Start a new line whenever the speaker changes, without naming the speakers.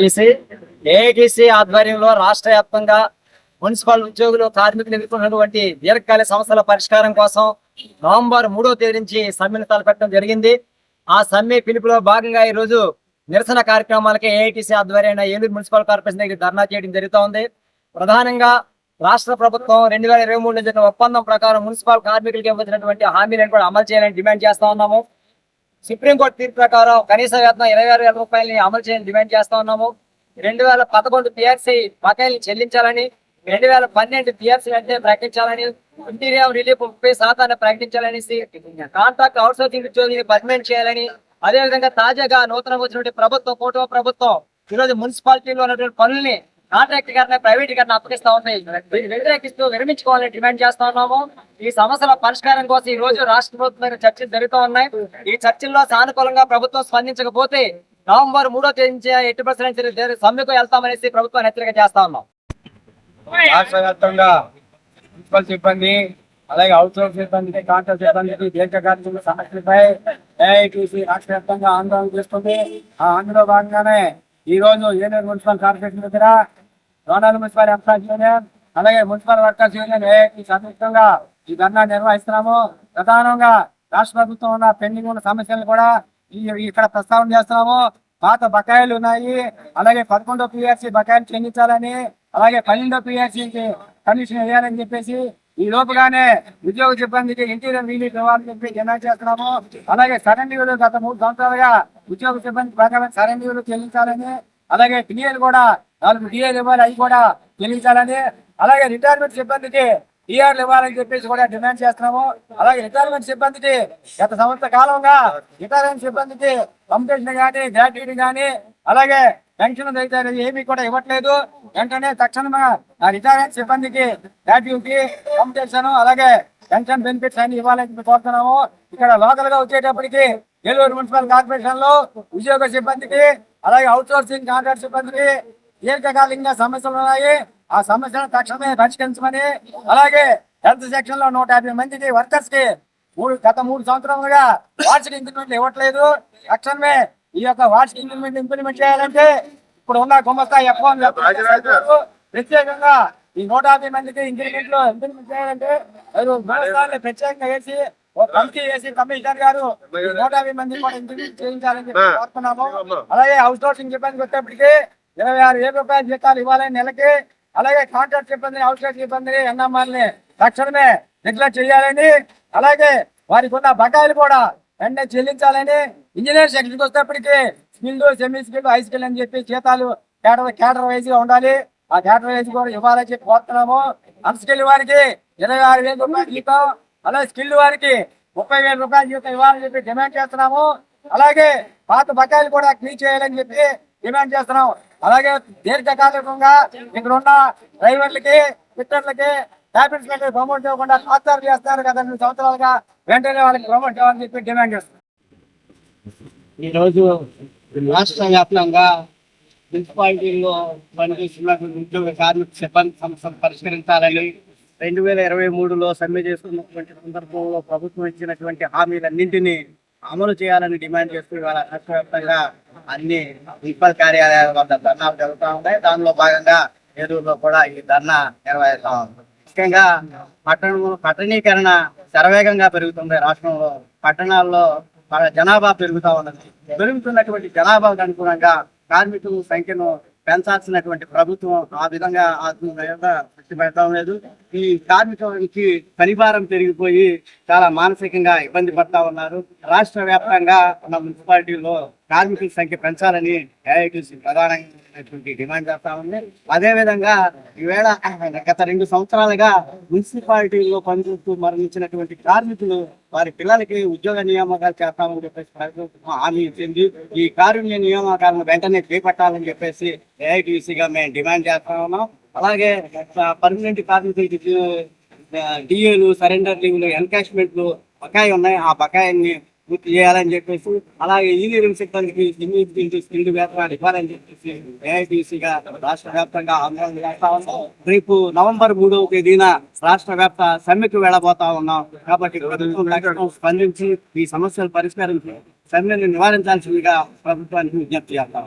AITC AITC ఆధ్వర్యంలో రాష్ట్ర వ్యాప్తంగా మున్సిపల్ ఉద్యోగులు కార్మికులు ఎదుర్కొన్నటువంటి దీర్ఘకాలిక సమస్యల పరిష్కారం కోసం నవంబర్ మూడో తేదీ నుంచి సమ్మెను తలపెట్టడం జరిగింది. ఆ సమ్మె పిలుపులో భాగంగా ఈ రోజు నిరసన కార్యక్రమాలకి ఏఐటీసీ ఆధ్వర్యమైన ఏలూరు మున్సిపల్ కార్పొరేషన్ దగ్గర ధర్నా చేయడం జరుగుతోంది. ప్రధానంగా రాష్ట్ర ప్రభుత్వం రెండు వేల ఇరవై మూడు జరిగిన ఒప్పందం ప్రకారం మున్సిపల్ కార్మికులకు ఇవ్వచ్చినటువంటి హామీలను కూడా అమలు చేయాలని డిమాండ్ చేస్తా ఉన్నాము. సుప్రీంకోర్టు తీర్పు ప్రకారం కనీస వేతనం ఇరవై ఆరు వేల రూపాయలని అమలు చేయాలని డిమాండ్ చేస్తా ఉన్నాము. రెండు వేల పదకొండు పిఆర్సీ బకాయిలు చెల్లించాలని రెండు వేల పన్నెండు పిఆర్సీ వెంటనే ప్రకటించాలని ఇంటీరియర్ రిలీఫ్ ముప్పై శాతాన్ని ప్రకటించాలని కాంట్రాక్ట్ అవుట్సోర్సింగ్ ఉద్యోగిని పర్మనెంట్ చేయాలని అదేవిధంగా తాజాగా నూతనంగా వచ్చినటువంటి ప్రభుత్వం కూటమి ప్రభుత్వం ఈరోజు మున్సిపాలిటీలో ఉన్నటువంటి పనుల్ని కాంట్రాక్ట్ గారిని ప్రైవేట్ గారిని అప్పగిస్తా ఉన్నాయి వ్యతిరేకిస్తూ విరమించుకోవాలని డిమాండ్ చేస్తా ఉన్నాము. ఈ సమస్యల పరిష్కారం కోసం ఈ రోజు రాష్ట్ర ప్రభుత్వం చర్చలు జరుగుతూ ఉన్నాయి. ఈ చర్చల్లో సానుకూలంగా ప్రభుత్వం స్పందించకపోతే నవంబర్ మూడో తేదీ నుంచి ఎట్టి పర్సెంట్ సమ్మెకు వెళ్తామనేసి ప్రభుత్వాన్ని హెచ్చరిక చేస్తా ఉన్నాం.
రాష్ట్ర వ్యాప్తంగా మున్సిపల్ సిబ్బంది అలాగే అవుట్ సోర్స్ సిబ్బందికి కాంట్రాక్ట్ సిబ్బందికి దీర్ఘకాలిక సమస్యలపై ఏఐటీసీ రాష్ట్ర వ్యాప్తంగా ఆందోళన చేస్తుంది. ఆ ఆందోళన భాగంగానే ఈ రోజు ఏలూరు మున్సిపల్ కార్పొరేషన్ దగ్గర జోనల్ మున్సిపల్ ఎంప్లాయీస్ యూనియన్ అలాగే municipal workers union A I T సంయుక్తంగా ఈ ధర్నా నిర్వహిస్తున్నాము. ప్రధానంగా రాష్ట్ర ప్రభుత్వం ఉన్న పెండింగ్ ఉన్న సమస్యలను కూడా ఈ ఇక్కడ ప్రస్తావన చేస్తున్నాము. పాత బకాయిలు ఉన్నాయి. అలాగే పదకొండో పిఆర్సీ బకాయిలు చెల్లించాలని అలాగే పన్నెండో పిఆర్సీ కమిషన్ వేయాలని చెప్పేసి ఈ లోపుగానే ఉద్యోగ సిబ్బందికి ఇంటీరియర్ రిలీఫ్ ఇవ్వాలని చెప్పి డిమాండ్ చేస్తున్నాము. అలాగే సరెండ్ గత మూడు సంవత్సరాలుగా ఉద్యోగ సిబ్బంది ప్రకారం సరెండ్ చెల్లించాలని అలాగే పిఎల్ కూడా నాలుగు డిఏలు ఇవ్వాలి అవి కూడా చెల్లించాలని అలాగే రిటైర్మెంట్ సిబ్బందికి డిఆర్లు ఇవ్వాలని చెప్పేసి కూడా డిమాండ్ చేస్తున్నాము. అలాగే రిటైర్మెంట్ సిబ్బందికి గత సంవత్సర కాలంగా రిటైర్మెంట్ సిబ్బందికి కంపెన్షన్ కానీ గ్రాట్యుటీ కానీ అలాగే పెన్షన్ అయితే ఏమీ కూడా ఇవ్వట్లేదు. వెంటనే తక్షణమే ఆ రిటైర్మెంట్ సిబ్బందికి గ్రాట్యుటీ కంపెన్షన్ అలాగే పెన్షన్ బెనిఫిట్స్ అన్ని ఇవ్వాలని కోరుతున్నాము. ఇక్కడ లోకల్గా వచ్చేటప్పటికి ఏలూరు మున్సిపల్ కార్పొరేషన్లో ఉద్యోగ సిబ్బందికి అలాగే అవుట్ సోర్సింగ్ కాంట్రాక్ట్ సిబ్బందికి దీర్ఘకాలికంగా సమస్యలు ఉన్నాయి. ఆ సమస్యలను తక్షణమే పరిష్కరించమని అలాగే హెల్త్ సెక్షన్లో నూట యాభై మందికి వర్కర్స్కి మూడు గత మూడు సంవత్సరాలుగా వార్షిక ఇంక్రిమెంట్లు ఇవ్వట్లేదు. తక్షణమే ఈ యొక్క వార్షిక ఇంక్రిమెంట్ ఇంప్లిమెంట్ చేయాలంటే ఇప్పుడు ఉన్న గుమస్తా ఎఫ్ ప్రత్యేకంగా ఈ నూట యాభై మందికి ఇంక్రిమెంట్లు ఇంప్లిమెంట్ చేయాలంటే ప్రత్యేకంగా వేసి కమిటీ కమిషనర్ గారు ఈ నూట యాభై మంది కూడా చేయించాలని కోరుతున్నాము. అలాగే హౌస్ సోర్సింగ్ సిబ్బందికి వచ్చేప్పటికి ఇరవై ఆరు వేల రూపాయల జీతాలు ఇవ్వాలని నెలకి అలాగే కాంట్రాక్ట్ సిబ్బంది అవుట్ సైడ్ సిబ్బందిని ఎన్ఎంఆర్ని తక్షణమే రెగ్యులర్ చేయాలని అలాగే వారికి ఉన్న బకాయిలు కూడా వెంటనే చెల్లించాలని ఇంజనీర్ సెక్షన్కి వచ్చేప్పటికి skilled semi skilled high skill అని చెప్పి జీతాలు కేటర్ కేటర్ వైజ్గా ఉండాలి. ఆ కేటర్ వైజ్ కూడా ఇవ్వాలని చెప్పి కోరుతున్నాము. అన్స్కిల్ వారికి ఇరవై ఆరు వేల రూపాయలు జీతం అలాగే స్కిల్డ్ వారికి ముప్పై వేల రూపాయల జీతం ఇవ్వాలని చెప్పి డిమాండ్ చేస్తున్నాము. అలాగే పాత బకాయిలు కూడా క్లీన్ చేయాలని చెప్పి డిమాండ్ చేస్తున్నాం అలాగే దీర్ఘకాలికంగా ఇక్కడ ఉన్న డ్రైవర్లకి ఫిట్టర్లకి ట్యాబ్లెట్స్ పెట్టి ప్రమోట్ చేయకుండా ఖాతాలు చేస్తారు కదా రెండు సంవత్సరాలుగా వెంటనే వాళ్ళకి ప్రమోట్ చేయాలని చెప్పి డిమాండ్ చేస్తున్నాం.
ఈరోజు రాష్ట్ర వ్యాప్తంగా మున్సిపాలిటీల్లో పనిచేస్తున్నటువంటి ఉద్యోగ కార్మిక సిబ్బంది సమస్యలు పరిష్కరించాలని రెండు వేల ఇరవై మూడులో సమ్మె చేస్తున్నటువంటి సందర్భంలో ప్రభుత్వం ఇచ్చినటువంటి హామీలన్నింటినీ అమలు చేయాలని డిమాండ్ చేస్తూ ఇవాళ రాష్ట్రవ్యాప్తంగా అన్ని మున్సిపల్ కార్యాలయాల వద్ద ధర్నాలు జరుగుతూ ఉన్నాయి దానిలో భాగంగా ఏలూరులో కూడా ఈ ధర్నా నిర్వహిస్తా ఉంది. ముఖ్యంగా పట్టణం పట్టణీకరణ శరవేగంగా పెరుగుతుంది. రాష్ట్రంలో పట్టణాల్లో జనాభా పెరుగుతూ ఉన్నది. పెరుగుతున్నటువంటి జనాభాకు అనుగుణంగా కార్మికుల సంఖ్యను పెంచాల్సినటువంటి ప్రభుత్వం ఆ విధంగా ఆ దృష్టి లేదు. ఈ కార్మికులకి పనిభారం పెరిగిపోయి చాలా మానసికంగా ఇబ్బంది పడతా ఉన్నారు. రాష్ట్ర వ్యాప్తంగా ఉన్న మున్సిపాలిటీలో కార్మికుల సంఖ్య పెంచాలని ఏఐటీసీ ప్రధానమైనటువంటి డిమాండ్ చేస్తా ఉంది. అదే విధంగా ఈవేళ గత రెండు సంవత్సరాలుగా మున్సిపాలిటీలో పనిచేస్తూ మరణించినటువంటి కార్మికులు వారి పిల్లలకి ఉద్యోగ నియామకాలు చేస్తామని చెప్పేసి ప్రభుత్వం హామీ ఇచ్చింది. ఈ కారుణ్య నియామకాలను వెంటనే చేపట్టాలని చెప్పేసి ఏఐటీసీగా మేము డిమాండ్ చేస్తా ఉన్నాం. అలాగే పర్మనెంట్ కార్మికులకి డిఏలు సరెండర్ లీవ్లు ఎన్కాష్మెంట్లు బకాయి ఉన్నాయి. ఆ బకాయిని పూర్తి చేయాలని చెప్పేసి అలాగే ఇంజనీరింగ్ సెక్టర్కి ఇంజనీరింగ్ స్కిల్డ్ వ్యాపారాలు ఇవ్వాలని చెప్పేసి ఏఐటీసీగా రాష్ట్ర వ్యాప్తంగా ఆందోళన చేస్తా ఉన్నాం. రేపు నవంబర్ మూడవ తేదీన రాష్ట్ర వ్యాప్త సమ్మెకు వెళ్ళబోతా ఉన్నాం. కాబట్టి ప్రభుత్వం స్పందించి ఈ సమస్యలు పరిష్కరించి సమ్మెను నివారించాల్సిందిగా ప్రభుత్వానికి విజ్ఞప్తి చేస్తాం